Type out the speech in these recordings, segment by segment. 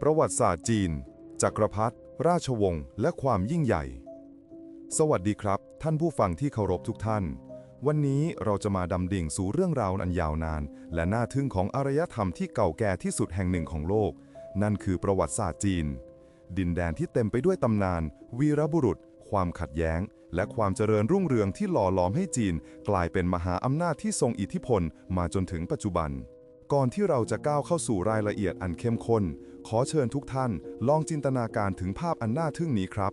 ประวัติศาสตร์จีน จักรพรรดิราชวงศ์และความยิ่งใหญ่ สวัสดีครับ ท่านผู้ฟังที่เคารพทุกท่าน วันนี้เราจะมาดำดิ่งสู่เรื่องราวอันยาวนาน และน่าทึ่งของอารยธรรมที่เก่าแก่ที่สุดแห่งหนึ่งของโลก นั่นคือประวัติศาสตร์จีน ดินแดนที่เต็มไปด้วยตำนาน วีรบุรุษ ความขัดแย้ง และความเจริญรุ่งเรืองที่หล่อหลอมให้จีน กลายเป็นมหาอำนาจที่ทรงอิทธิพลมาจนถึงปัจจุบัน ก่อนที่เราจะก้าวเข้าสู่รายละเอียดอันเข้มข้น ขอเชิญทุกท่านลองจินตนาการถึงภาพอันน่าทึ่งนี้ครับ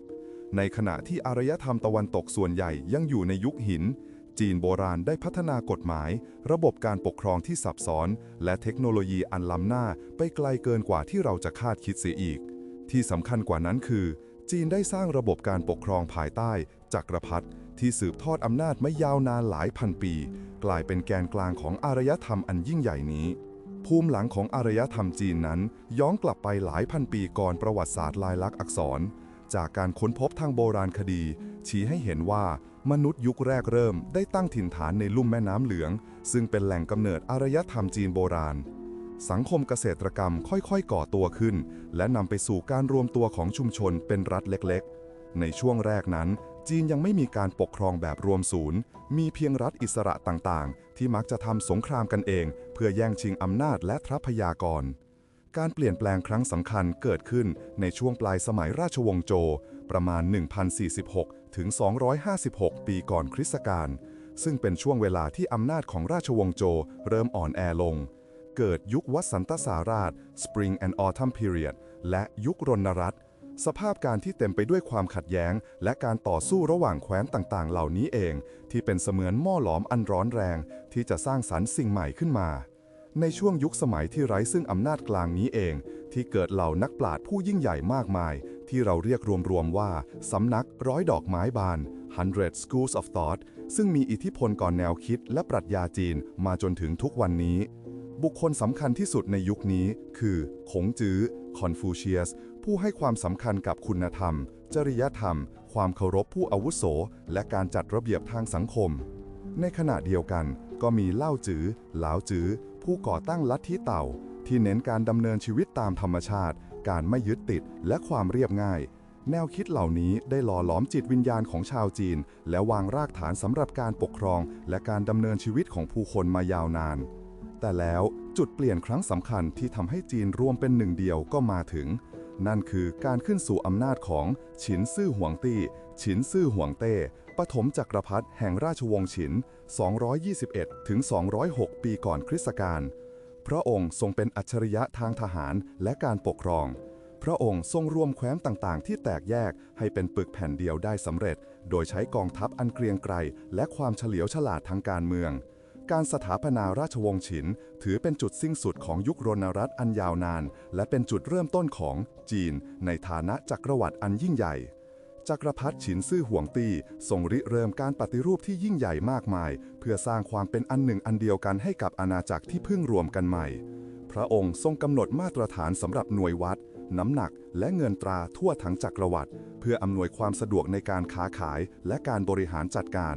ในขณะที่อารยธรรมตะวันตกส่วนใหญ่ยังอยู่ในยุคหิน จีนโบราณได้พัฒนากฎหมาย ระบบการปกครองที่ซับซ้อน และเทคโนโลยีอันล้ำหน้าไปไกลเกินกว่าที่เราจะคาดคิดเสียอีก ที่สำคัญกว่านั้นคือ จีนได้สร้างระบบการปกครองภายใต้จักรพรรดิ ที่สืบทอดอำนาจมายาวนานหลายพันปี กลายเป็นแกนกลางของอารยธรรมอันยิ่งใหญ่นี้ ภูมิหลังของอารยธรรมจีนนั้น ย้อนกลับไปหลายพันปีก่อนประวัติศาสตร์ลายลักษณ์อักษร จากการค้นพบทางโบราณคดี ชี้ให้เห็นว่ามนุษย์ยุคแรกเริ่มได้ตั้งถิ่นฐานในลุ่มแม่น้ำเหลือง ซึ่งเป็นแหล่งกำเนิดอารยธรรมจีนโบราณสังคมเกษตรกรรมค่อยๆ ก่อตัวขึ้น และนำไปสู่การรวมตัวของชุมชนเป็นรัฐเล็กๆ ในช่วงแรกนั้น จีนยังไม่มีการปกครองแบบรวมศูนย์ มีเพียงรัฐอิสระต่างๆ ที่มักจะทำสงครามกันเอง เพื่อแย่งชิงอำนาจและทรัพยากร การเปลี่ยนแปลงครั้งสำคัญเกิดขึ้นในช่วงปลายสมัยราชวงศ์โจ ประมาณ 1046 ถึง 256 ปีก่อนคริสตกาล ซึ่งเป็นช่วงเวลาที่อำนาจของราชวงศ์โจเริ่มอ่อนแอลง เกิดยุควัสันตสาราช Spring and Autumn Period และยุครณรัต สภาพการที่เต็มไปด้วยความขัดแย้ง และการต่อสู้ระหว่างแคว้นต่างๆ เหล่านี้เอง ที่เป็นเสมือนหม้อหลอมอันร้อนแรง ที่จะสร้างสรรค์สิ่งใหม่ขึ้นมา ในช่วงยุคสมัยที่ไร้ซึ่งอำนาจกลางนี้เอง ที่เกิดเหล่านักปราชญ์ผู้ยิ่งใหญ่มากมาย ที่เราเรียกรวมๆว่า สำนักร้อยดอกไม้บาน Hundred Schools of Thought ซึ่งมีอิทธิพลก่อนแนวคิดและปรัชญาจีนมาจนถึงทุกวันนี้ บุคคลสำคัญที่สุดในยุคนี้คือคงจื้อคอนฟูเชียส ผู้ให้ความสำคัญกับคุณธรรม จริยธรรม ความเคารพผู้อาวุโส และการจัดระเบียบทางสังคม ในขณะเดียวกันก็มีเล่าจื้อหลาวจื้อผู้ก่อตั้งลัทธิเต่า ที่เน้นการดำเนินชีวิตตามธรรมชาติ การไม่ยึดติดและความเรียบง่าย แนวคิดเหล่านี้ได้หล่อหลอมจิตวิญญาณของชาวจีน และวางรากฐานสำหรับการปกครอง และการดำเนินชีวิตของผู้คนมายาวนาน แต่แล้วจุดเปลี่ยนครั้งสำคัญที่ทำให้จีนรวมเป็นหนึ่งเดียวก็มาถึง นั่นคือการขึ้นสู่อำนาจของฉินซื่อหวงตี้ ฉินซื่อหวงเต้ปฐมจักรพรรดิแห่งราชวงศ์ฉิน 221 ถึง 206 ปีก่อนคริสตกาล พระองค์ทรงเป็นอัจฉริยะทางทหารและการปกครอง พระองค์ทรงรวมแคว้นต่างๆ ที่แตกแยกให้เป็นปึกแผ่นเดียวได้สำเร็จ โดยใช้กองทัพอันเกรียงไกรและความเฉลียวฉลาดทางการเมือง การสถาปนาราชวงศ์ฉิน ถือเป็นจุดสิ้นสุดของยุครณรัตน์อันยาวนาน และเป็นจุดเริ่มต้นของจีน ในฐานะจักรวรรดิอันยิ่งใหญ่ จักรพรรดิฉินซื่อห่วงตี้ทรงริเริ่มการปฏิรูปที่ยิ่งใหญ่มากมาย เพื่อสร้างความเป็นอันหนึ่งอันเดียวกันให้กับอาณาจักรที่เพิ่งรวมกันใหม่ พระองค์ทรงกำหนดมาตรฐานสำหรับหน่วยวัด น้ำหนัก และเงินตราทั่วทั้งจักรวรรดิเพื่ออำนวยความสะดวกในการค้าขายและการบริหารจัดการ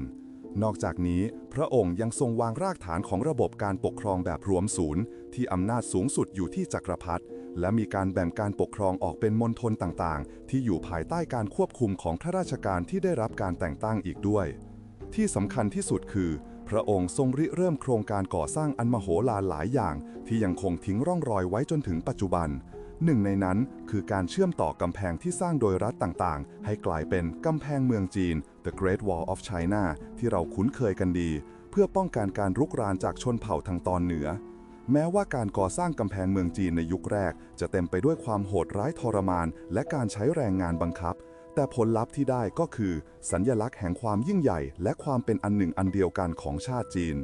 นอกจากนี้ พระองค์ยังทรงวางรากฐานของระบบการปกครองแบบรวมศูนย์ ที่อำนาจสูงสุดอยู่ที่จักรพรรดิและมีการแบ่งการปกครองออกเป็นมณฑลต่างๆ ที่อยู่ภายใต้การควบคุมของข้าราชการที่ได้รับการแต่งตั้งอีกด้วย ที่สำคัญที่สุดคือ พระองค์ทรงริเริ่มโครงการก่อสร้างอันมโหฬารหลายอย่าง ที่ยังคงทิ้งร่องรอยไว้จนถึงปัจจุบัน หนึ่งในนั้นคือการเชื่อมต่อกำแพงที่สร้างโดยรัฐต่างๆ ให้กลายเป็นกำแพงเมืองจีน The Great Wall of China ที่เราคุ้นเคยกันดี เพื่อป้องกันการรุกรานจากชนเผ่าทางตอนเหนือ แม้ว่าการก่อสร้างกำแพงเมืองจีนในยุคแรก จะเต็มไปด้วยความโหดร้ายทรมาน และการใช้แรงงานบังคับ แต่ผลลัพธ์ที่ได้ก็คือ สัญญลักษณ์แห่งความยิ่งใหญ่ และความเป็นอันหนึ่งอันเดียวกันของชาติจีน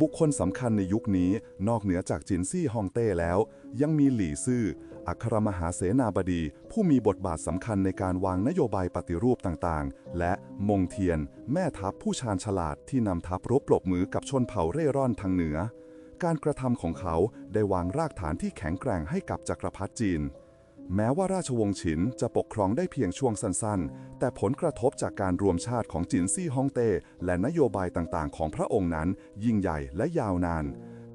บุคคลสำคัญในยุคนี้นอกเหนือจากจินซี่ฮองเต้แล้ว ยังมีหลี่ซื่อ อัครมหาเสนาบดี ผู้มีบทบาทสำคัญในการวางนโยบายปฏิรูปต่างๆ และมงเทียน แม่ทัพผู้ชาญฉลาดที่นำทัพรบปรบมือกับชนเผ่าเร่ร่อนทางเหนือ การกระทำของเขาได้วางรากฐานที่แข็งแกร่งให้กับจักรพรรดิจีน แม้ว่าราชวงศ์ฉินจะปกครองได้เพียงช่วงสั้นๆ แต่ผลกระทบจากการรวมชาติของจินซี่ฮ่องเต้และนโยบายต่างๆ ของพระองค์นั้น ยิ่งใหญ่และยาวนาน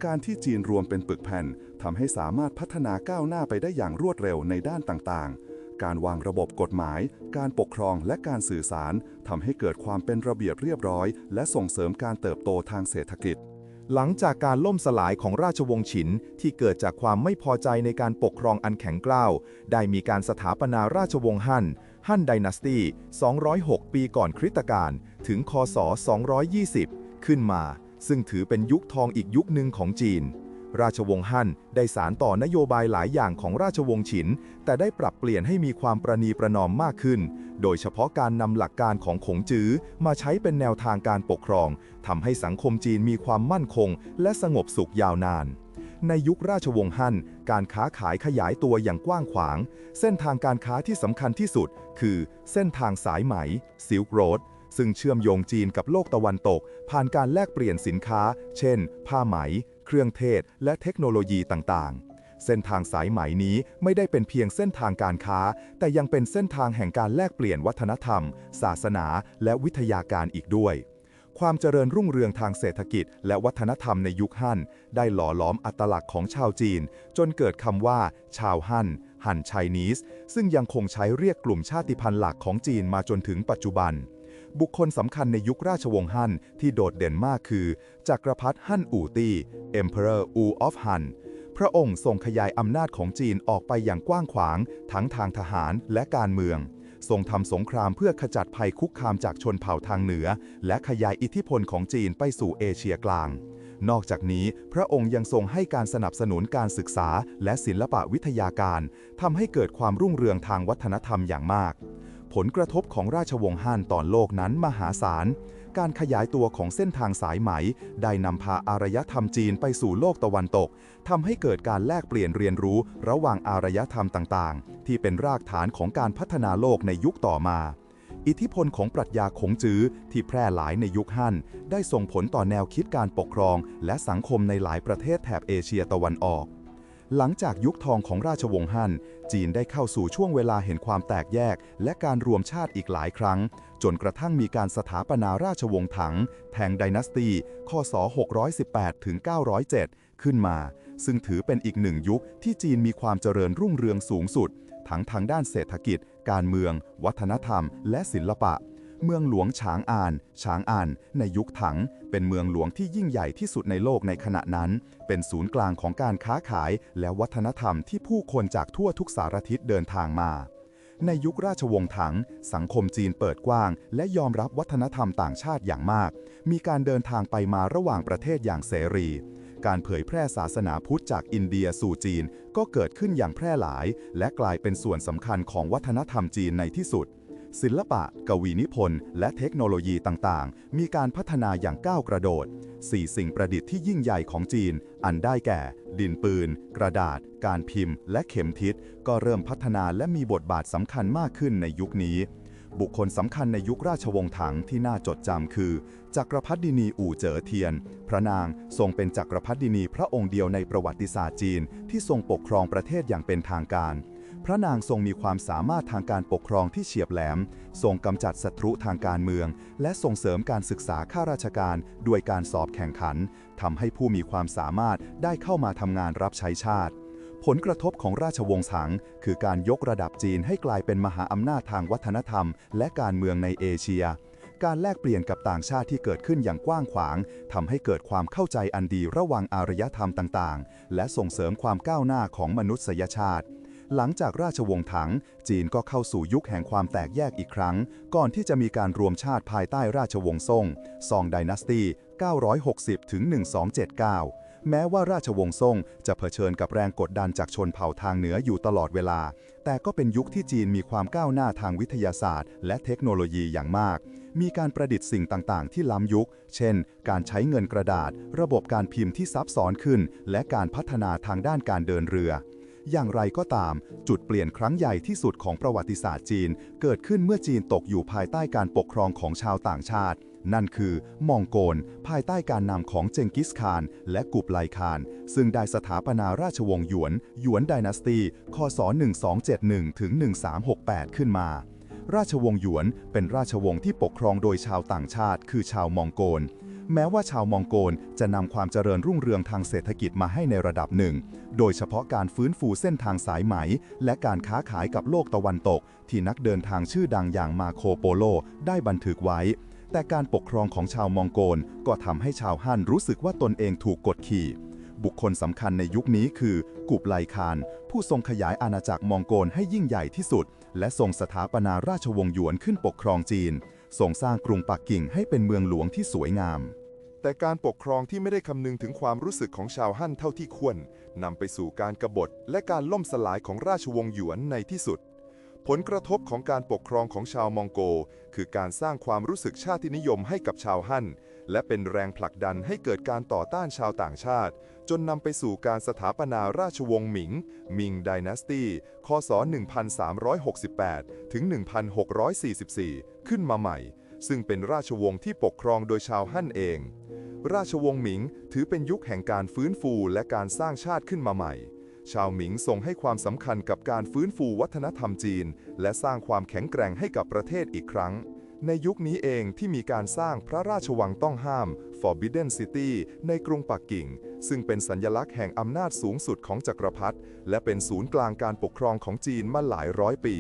การที่จีนรวมเป็นปึกแผ่นทำให้สามารถพัฒนาก้าวหน้าไปได้อย่างรวดเร็วในด้านต่างๆ การวางระบบกฎหมาย การปกครองและการสื่อสารทำให้เกิดความเป็นระเบียบเรียบร้อย และส่งเสริมการเติบโตทางเศรษฐกิจ หลังจากการล่มสลายของราชวงศ์ฉินที่เกิดจากความไม่พอใจในการปกครองอันแข็งกร้าว ได้มีการสถาปนาราชวงศ์ฮั่น ฮั่นไดนาสตี206 ปีก่อนคริสตกาล ถึง คศ 220 ขึ้นมา ซึ่งถือเป็นยุคทองอีกยุคหนึ่งของจีน ราชวงศ์ฮั่นได้สารต่อนโยบายหลายอย่างของราชวงศ์ฉิน แต่ได้ปรับเปลี่ยนให้มีความประนีประนอมมากขึ้น โดยเฉพาะการนำหลักการของขงจื้อมาใช้เป็นแนวทางการปกครองทำให้สังคมจีนมีความมั่นคง และสงบสุขยาวนาน ในยุคราชวงศ์ฮั่น การค้าขายขยายตัวอย่างกว้างขวาง เส้นทางการค้าที่สำคัญที่สุด คือเส้นทางสายไหมซิลค์โรดซึ่งเชื่อมโยงจีนกับโลกตะวันตก ผ่านการแลกเปลี่ยนสินค้า เช่น ผ้าไหม เครื่องเทศ และเทคโนโลยีต่างๆ เส้นทางสายไหมนี้ไม่ได้เป็นเพียงเส้นทางการค้า แต่ยังเป็นเส้นทางแห่งการแลกเปลี่ยนวัฒนธรรม ศาสนา และวิทยาการอีกด้วย ความเจริญรุ่งเรืองทางเศรษฐกิจ และวัฒนธรรมในยุคฮั่น ได้หล่อหลอมอัตลักษณ์ของชาวจีน จนเกิดคำว่า ชาวฮั่นฮั่นไชนีสซึ่งยังคงใช้เรียกกลุ่มชาติพันธุ์หลักของจีนมาจนถึงปัจจุบัน บุคคลสำคัญในยุคราชวงศ์ฮั่นที่โดดเด่นมากคือ จักรพรรดิฮั่นอู่ตี้ Emperor Wu of Han พระองค์ทรงขยายอำนาจของจีนออกไปอย่างกว้างขวาง ทั้งทางทหารและการเมือง ทรงทำสงครามเพื่อขจัดภัยคุกคามจากชนเผ่าทางเหนือ และขยายอิทธิพลของจีนไปสู่เอเชียกลาง นอกจากนี้ พระองค์ยังทรงให้การสนับสนุนการศึกษาและศิลปะวิทยาการทำให้เกิดความรุ่งเรืองทางวัฒนธรรมอย่างมาก ผลกระทบของราชวงศ์ฮั่นต่อโลกนั้นมหาศาล การขยายตัวของเส้นทางสายไหม ได้นำพาอารยธรรมจีนไปสู่โลกตะวันตก ทำให้เกิดการแลกเปลี่ยนเรียนรู้ระหว่างอารยธรรมต่างๆ ที่เป็นรากฐานของการพัฒนาโลกในยุคต่อมา อิทธิพลของปรัชญาขงจื้อที่แพร่หลายในยุคฮั่น ได้ส่งผลต่อแนวคิดการปกครอง และสังคมในหลายประเทศแถบเอเชียตะวันออกหลังจากยุคทองของราชวงศ์ฮั่น จีนได้เข้าสู่ช่วงเวลาเห็นความแตกแยก และการรวมชาติอีกหลายครั้ง จนกระทั่งมีการสถาปนาราชวงศ์ถัง แทงไดนาสตีคศ 618 ถึง 907 ขึ้นมา ซึ่งถือเป็นอีกหนึ่งยุคที่จีนมีความเจริญรุ่งเรืองสูงสุด ทั้งทางด้านเศรษฐกิจ การเมือง วัฒนธรรม และศิลปะ เมืองหลวงฉางอาน ฉางอาน ในยุคถัง เป็นเมืองหลวงที่ยิ่งใหญ่ที่สุดในโลกในขณะนั้น เป็นศูนย์กลางของการค้าขายและวัฒนธรรมที่ผู้คนจากทั่วทุกสารทิศเดินทางมา ในยุคราชวงศ์ถัง สังคมจีนเปิดกว้าง และยอมรับวัฒนธรรมต่างชาติอย่างมาก มีการเดินทางไปมาระหว่างประเทศอย่างเสรีการเผยแพร่ศาสนาพุทธจากอินเดียสู่จีนก็เกิดขึ้นอย่างแพร่หลาย และกลายเป็นส่วนสำคัญของวัฒนธรรมจีนในที่สุด ศิลปะ กวีนิพนธ์และเทคโนโลยีต่างๆ มีการพัฒนาอย่างก้าวกระโดด สี่สิ่งประดิษฐ์ที่ยิ่งใหญ่ของจีน อันได้แก่ ดินปืน กระดาษ การพิมพ์ และเข็มทิศ ก็เริ่มพัฒนาและมีบทบาทสำคัญมากขึ้นในยุคนี้ บุคคลสำคัญในยุคราชวงศ์ถังที่น่าจดจำคือ จักรพรรดินีอู่เจ๋อเทียน พระนางทรงเป็นจักรพรรดินีพระองค์เดียวในประวัติศาสตร์จีน ที่ทรงปกครองประเทศอย่างเป็นทางการ พระนางทรงมีความสามารถทางการปกครองที่เฉียบแหลม ทรงกำจัดศัตรูทางการเมือง และส่งเสริมการศึกษาข้าราชการด้วยการสอบแข่งขันทำให้ผู้มีความสามารถได้เข้ามาทำงานรับใช้ชาติ ผลกระทบของราชวงศ์ถัง คือการยกระดับจีนให้กลายเป็นมหาอำนาจทางวัฒนธรรม และการเมืองในเอเชีย การแลกเปลี่ยนกับต่างชาติที่เกิดขึ้นอย่างกว้างขวางทำให้เกิดความเข้าใจอันดีระหว่างอารยธรรมต่างๆ และส่งเสริมความก้าวหน้าของมนุษยชาติ หลังจากราชวงศ์ถัง จีนก็เข้าสู่ยุคแห่งความแตกแยกอีกครั้ง ก่อนที่จะมีการรวมชาติภายใต้ราชวงศ์ซ่งซองไดนาสตี960ถึง1279แม้ว่าราชวงศ์ซ่งจะเผชิญกับแรงกดดันจากชนเผ่าทางเหนืออยู่ตลอดเวลา แต่ก็เป็นยุคที่จีนมีความก้าวหน้าทางวิทยาศาสตร์ และเทคโนโลยีอย่างมาก มีการประดิษฐ์สิ่งต่างๆ ที่ล้ำยุค เช่น การใช้เงินกระดาษ ระบบการพิมพ์ที่ซับซ้อนขึ้น และการพัฒนาทางด้านการเดินเรือ อย่างไรก็ตาม จุดเปลี่ยนครั้งใหญ่ที่สุดของประวัติศาสตร์จีน เกิดขึ้นเมื่อจีนตกอยู่ภายใต้การปกครองของชาวต่างชาติ นั่นคือ มองโกล ภายใต้การนำของเจงกิสข่าน และกุบไลคาน ซึ่งได้สถาปนาราชวงศ์หยวน หยวนไดนาสตีคศ 1271 ถึง 1368 ขึ้นมาราชวงศ์หยวนเป็นราชวงศ์ที่ปกครองโดยชาวต่างชาติ คือชาวมองโกล แม้ว่าชาวมองโกลจะนำความเจริญรุ่งเรืองทางเศรษฐกิจมาให้ในระดับหนึ่ง โดยเฉพาะการฟื้นฟูเส้นทางสายไหม และการค้าขายกับโลกตะวันตก ที่นักเดินทางชื่อดังอย่างมาโคโปโลได้บันทึกไว้ แต่การปกครองของชาวมองโกลก็ทำให้ชาวฮั่นรู้สึกว่าตนเองถูกกดขี่ บุคคลสำคัญในยุคนี้คือกุบไลคาน ผู้ทรงขยายอาณาจักรมองโกลให้ยิ่งใหญ่ที่สุด และทรงสถาปนาราชวงศ์หยวนขึ้นปกครองจีน ส่งสร้างกรุงปักกิ่งให้เป็นเมืองหลวงที่สวยงาม แต่การปกครองที่ไม่ได้คำนึงถึงความรู้สึกของชาวฮั่นเท่าที่ควรนำไปสู่การกบฏและการล่มสลายของราชวงศ์หยวนในที่สุด ผลกระทบของการปกครองของชาวมองโก คือการสร้างความรู้สึกชาตินิยมให้กับชาวฮั่น และเป็นแรงผลักดันให้เกิดการต่อต้านชาวต่างชาติ จนนำไปสู่การสถาปนาราชวงศ์หมิง มิงไดนาสตี คศ 1368 ถึง 1644 ขึ้นมาใหม่ ซึ่งเป็นราชวงศ์ที่ปกครองโดยชาวฮั่นเอง ราชวงศ์หมิงถือเป็นยุคแห่งการฟื้นฟูและการสร้างชาติขึ้นมาใหม่ชาวหมิงทรงให้ความสำคัญกับการฟื้นฟูวัฒนธรรมจีน และสร้างความแข็งแกร่งให้กับประเทศอีกครั้ง ในยุคนี้เองที่มีการสร้างพระราชวังต้องห้าม Forbidden City ในกรุงปักกิ่ง ซึ่งเป็นสัญลักษณ์แห่งอำนาจสูงสุดของจักรพรรดิและเป็นศูนย์กลางการปกครองของจีนมาหลายร้อยปี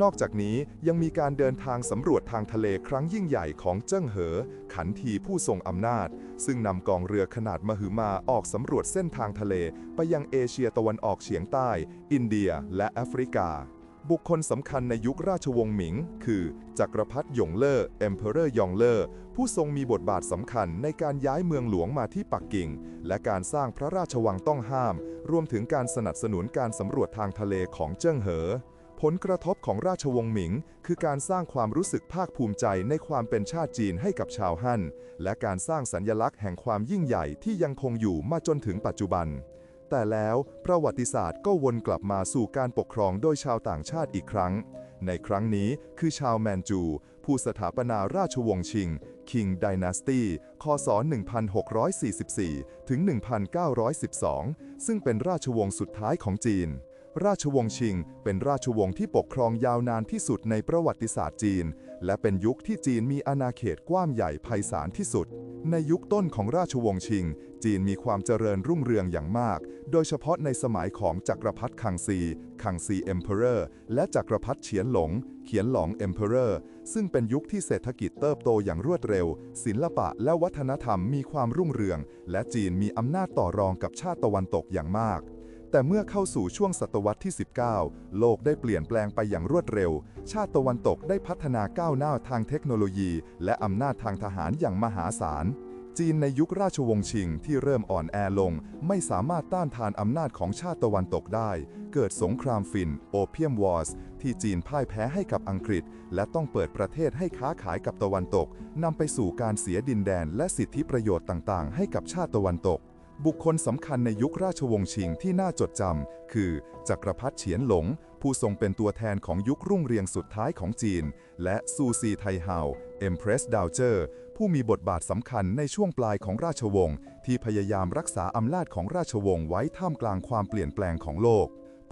นอกจากนี้ยังมีการเดินทางสำรวจทางทะเลครั้งยิ่งใหญ่ของเจิ้งเหอ ขันทีผู้ทรงอำนาจ ซึ่งนำกองเรือขนาดมหึมาออกสำรวจเส้นทางทะเล ไปยังเอเชียตะวันออกเฉียงใต้ อินเดีย และแอฟริกา บุคคลสำคัญในยุคราชวงศ์หมิง คือจักรพรรดิหยงเล่อ Emperor ยองเล่อผู้ทรงมีบทบาทสำคัญในการย้ายเมืองหลวงมาที่ปักกิ่ง และการสร้างพระราชวังต้องห้าม รวมถึงการสนับสนุนการสำรวจทางทะเลของเจิ้งเหอ ผลกระทบของราชวงศ์หมิง คือการสร้างความรู้สึกภาคภูมิใจในความเป็นชาติจีนให้กับชาวฮั่น และการสร้างสัญลักษณ์แห่งความยิ่งใหญ่ที่ยังคงอยู่มาจนถึงปัจจุบัน แต่แล้วประวัติศาสตร์ก็วนกลับมาสู่การปกครองโดยชาวต่างชาติอีกครั้ง ในครั้งนี้คือชาวแมนจู ผู้สถาปนาราชวงศ์ชิง King Dynasty คศ 1644 ถึง 1912 ซึ่งเป็นราชวงศ์สุดท้ายของจีน ราชวงศ์ชิง เป็นราชวงศ์ที่ปกครองยาวนานที่สุดในประวัติศาสตร์จีน และเป็นยุคที่จีนมีอาณาเขตกว้างใหญ่ไพศาลที่สุด ในยุคต้นของราชวงศ์ชิง จีนมีความเจริญรุ่งเรืองอย่างมาก โดยเฉพาะในสมัยของจักรพรรดิคังซี คังซีเอ็มเพอเรอร์ และจักรพรรดิเฉียนหลง เขียนหลงเอ็มเพอเรอร์ ซึ่งเป็นยุคที่เศรษฐกิจเติบโตอย่างรวดเร็ว ศิลปะและวัฒนธรรมมีความรุ่งเรือง และจีนมีอำนาจต่อรองกับชาติตะวันตกอย่างมาก แต่เมื่อเข้าสู่ช่วงศตวรรษที่ 19 โลกได้เปลี่ยนแปลงไปอย่างรวดเร็ว ชาติตะวันตกได้พัฒนาก้าวหน้าทางเทคโนโลยี และอำนาจทางทหารอย่างมหาศาล จีนในยุคราชวงศ์ชิงที่เริ่มอ่อนแอลง ไม่สามารถต้านทานอำนาจของชาติตะวันตกได้ เกิดสงครามฟินโอเพียมวอร์สที่จีนพ่ายแพ้ให้กับอังกฤษ และต้องเปิดประเทศให้ค้าขายกับตะวันตกนำไปสู่การเสียดินแดนและสิทธิประโยชน์ต่างๆ ให้กับชาติตะวันตก บุคคลสำคัญในยุคราชวงศ์ชิงที่น่าจดจำคือ จักรพรรดิเฉียนหลง ผู้ทรงเป็นตัวแทนของยุครุ่งเรืองสุดท้ายของจีน และซูซีไทเฮาเอ็มเพรสดาวเจอร์ผู้มีบทบาทสำคัญในช่วงปลายของราชวงศ์ที่พยายามรักษาอำนาจของราชวงศ์ไว้ท่ามกลางความเปลี่ยนแปลงของโลก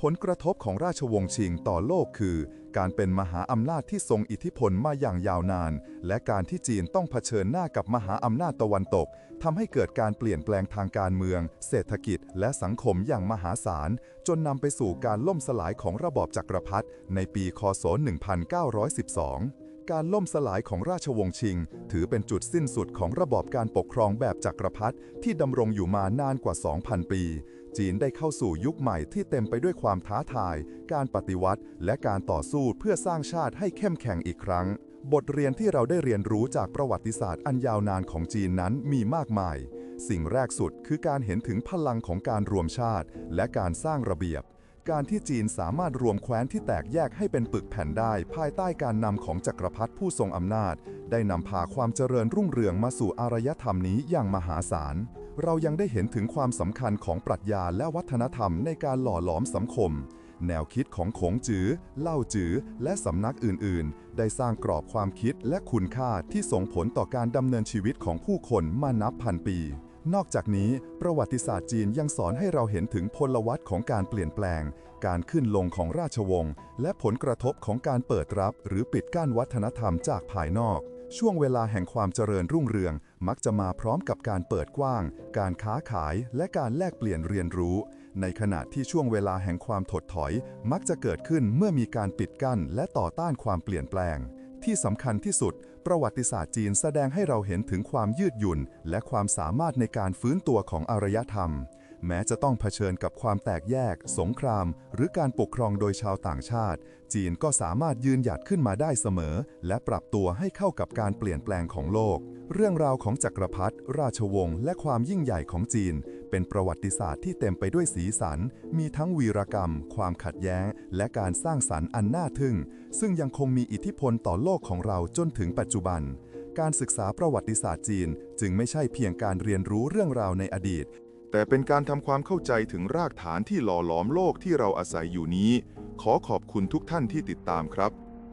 ผลกระทบของราชวงศ์ชิงต่อโลกคือ การเป็นมหาอำนาจที่ทรงอิทธิพลมาอย่างยาวนาน และการที่จีนต้องเผชิญหน้ากับมหาอำนาจตะวันตกทำให้เกิดการเปลี่ยนแปลงทางการเมือง เศรษฐกิจ และสังคมอย่างมหาศาล จนนำไปสู่การล่มสลายของระบอบจักรพรรดิในปีคศ 1912การล่มสลายของราชวงศ์ชิง ถือเป็นจุดสิ้นสุดของระบอบการปกครองแบบจักรพรรดิที่ดำรงอยู่มานานกว่า 2,000 ปี จีนได้เข้าสู่ยุคใหม่ที่เต็มไปด้วยความท้าทาย การปฏิวัติ และการต่อสู้เพื่อสร้างชาติให้เข้มแข็งอีกครั้ง บทเรียนที่เราได้เรียนรู้จากประวัติศาสตร์อันยาวนานของจีนนั้นมีมากมาย สิ่งแรกสุดคือการเห็นถึงพลังของการรวมชาติ และการสร้างระเบียบ การที่จีนสามารถรวมแคว้นที่แตกแยกให้เป็นปึกแผ่นได้ ภายใต้การนำของจักรพรรดิผู้ทรงอำนาจ ได้นำพาความเจริญรุ่งเรืองมาสู่อารยธรรมนี้อย่างมหาศาล เรายังได้เห็นถึงความสำคัญของปรัชญาและวัฒนธรรมในการหล่อหลอมสังคม แนวคิดของขงจือเล่าจือ และสำนักอื่น ๆ ได้สร้างกรอบความคิดและคุณค่าที่ส่งผลต่อการดำเนินชีวิตของผู้คนมานับพันปี นอกจากนี้ ประวัติศาสตร์จีนยังสอนให้เราเห็นถึงพลวัตของการเปลี่ยนแปลง การขึ้นลงของราชวงศ์ และผลกระทบของการเปิดรับ หรือปิดกั้นวัฒนธรรมจากภายนอก ช่วงเวลาแห่งความเจริญรุ่งเรือง มักจะมาพร้อมกับการเปิดกว้าง การค้าขายและการแลกเปลี่ยนเรียนรู้ ในขณะที่ช่วงเวลาแห่งความถดถอย มักจะเกิดขึ้นเมื่อมีการปิดกั้นและต่อต้านความเปลี่ยนแปลง ที่สำคัญที่สุด ประวัติศาสตร์จีนแสดงให้เราเห็นถึงความยืดหยุ่น และความสามารถในการฟื้นตัวของอารยธรรม แม้จะต้องเผชิญกับความแตกแยก สงคราม หรือการปกครองโดยชาวต่างชาติ จีนก็สามารถยืนหยัดขึ้นมาได้เสมอ และปรับตัวให้เข้ากับการเปลี่ยนแปลงของโลก เรื่องราวของจักรพรรดิราชวงศ์และความยิ่งใหญ่ของจีน เป็นประวัติศาสตร์ที่เต็มไปด้วยสีสัน มีทั้งวีรกรรม ความขัดแย้ง และการสร้างสรรค์อันน่าทึ่ง ซึ่งยังคงมีอิทธิพลต่อโลกของเราจนถึงปัจจุบัน การศึกษาประวัติศาสตร์จีน จึงไม่ใช่เพียงการเรียนรู้เรื่องราวในอดีต แต่เป็นการทำความเข้าใจถึงรากฐานที่หล่อหลอมโลกที่เราอาศัยอยู่นี้ ขอขอบคุณทุกท่านที่ติดตามครับ